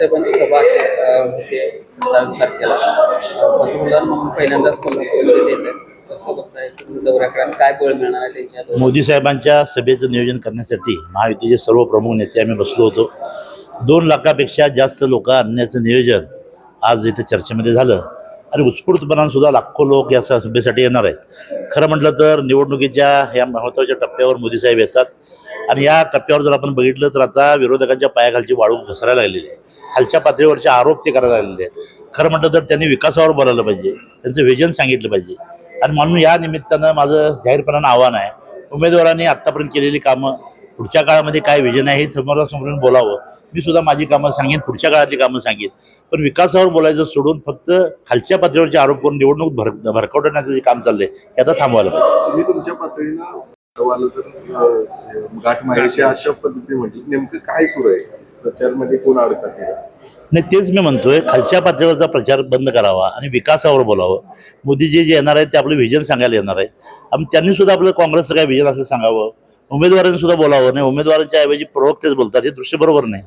साहेबांची सभा होते सत्तावीस तारखेला पंतप्रधान म्हणून पहिल्यांदाच कोल्हापूरमध्ये मोदी साहेबांच्या सभेचं नियोजन करण्यासाठी महायुतीचे सर्व प्रमुख नेते आम्ही बसलो होतो. दोन लाखापेक्षा जास्त लोक आणण्याचं नियोजन आज इथे चर्चेमध्ये झालं. आणि उत्स्फूर्तपणानं सुद्धा लाखो लोक या सभेसाठी येणार आहेत. खरं म्हटलं तर निवडणुकीच्या या महत्त्वाच्या टप्प्यावर मोदी साहेब येतात. आणि या टप्प्यावर जर आपण बघितलं तर आता विरोधकांच्या पायाखालची वाळू घसरायला लागलेली आहे. खालच्या पातळीवरचे आरोप ते करायला लागलेले आहेत. खरं म्हटलं तर त्यांनी विकासावर बोलायला पाहिजे. त्यांचं व्हिजन सांगितलं पाहिजे. आणि म्हणून या निमित्तानं माझं जाहीरपणानं आव्हान आहे उमेदवारांनी आत्तापर्यंत केलेली कामं पुढच्या काळामध्ये काय विजन आहे हे समोरासमोरून बोलावं. मी सुद्धा माझी कामं सांगेन पुढच्या काळातली कामं सांगेन. पण विकासावर बोलायचं सोडून फक्त खालच्या पातळीवरचे आरोप करून निवडणूक भर भरकवण्याचं जे काम चाललंय हे आता थांबवायला पाहिजे. तुम्ही तुमच्या पातळीनं ठरवालं तर अं, गाठ माहिती अशा पद्धतीने म्हटलं नेमकं काय सुरू आहे? प्रचारमध्ये कोण अडकत आहे? नाही तेच मी म्हणतोय खालच्या पातळीवरचा प्रचार बंद करावा आणि विकासावर बोलावं. मोदीजी जे येणार आहेत ते आपलं व्हिजन सांगायला येणार आहेत. आणि त्यांनी सुद्धा आपलं काँग्रेसचं काय व्हिजन असं सांगावं. उमेदवारांनी सुद्धा बोलावं नाही उमेदवारांच्या ऐवजी प्रवक्तेच बोलतात हे दृश्य बरोबर नाही.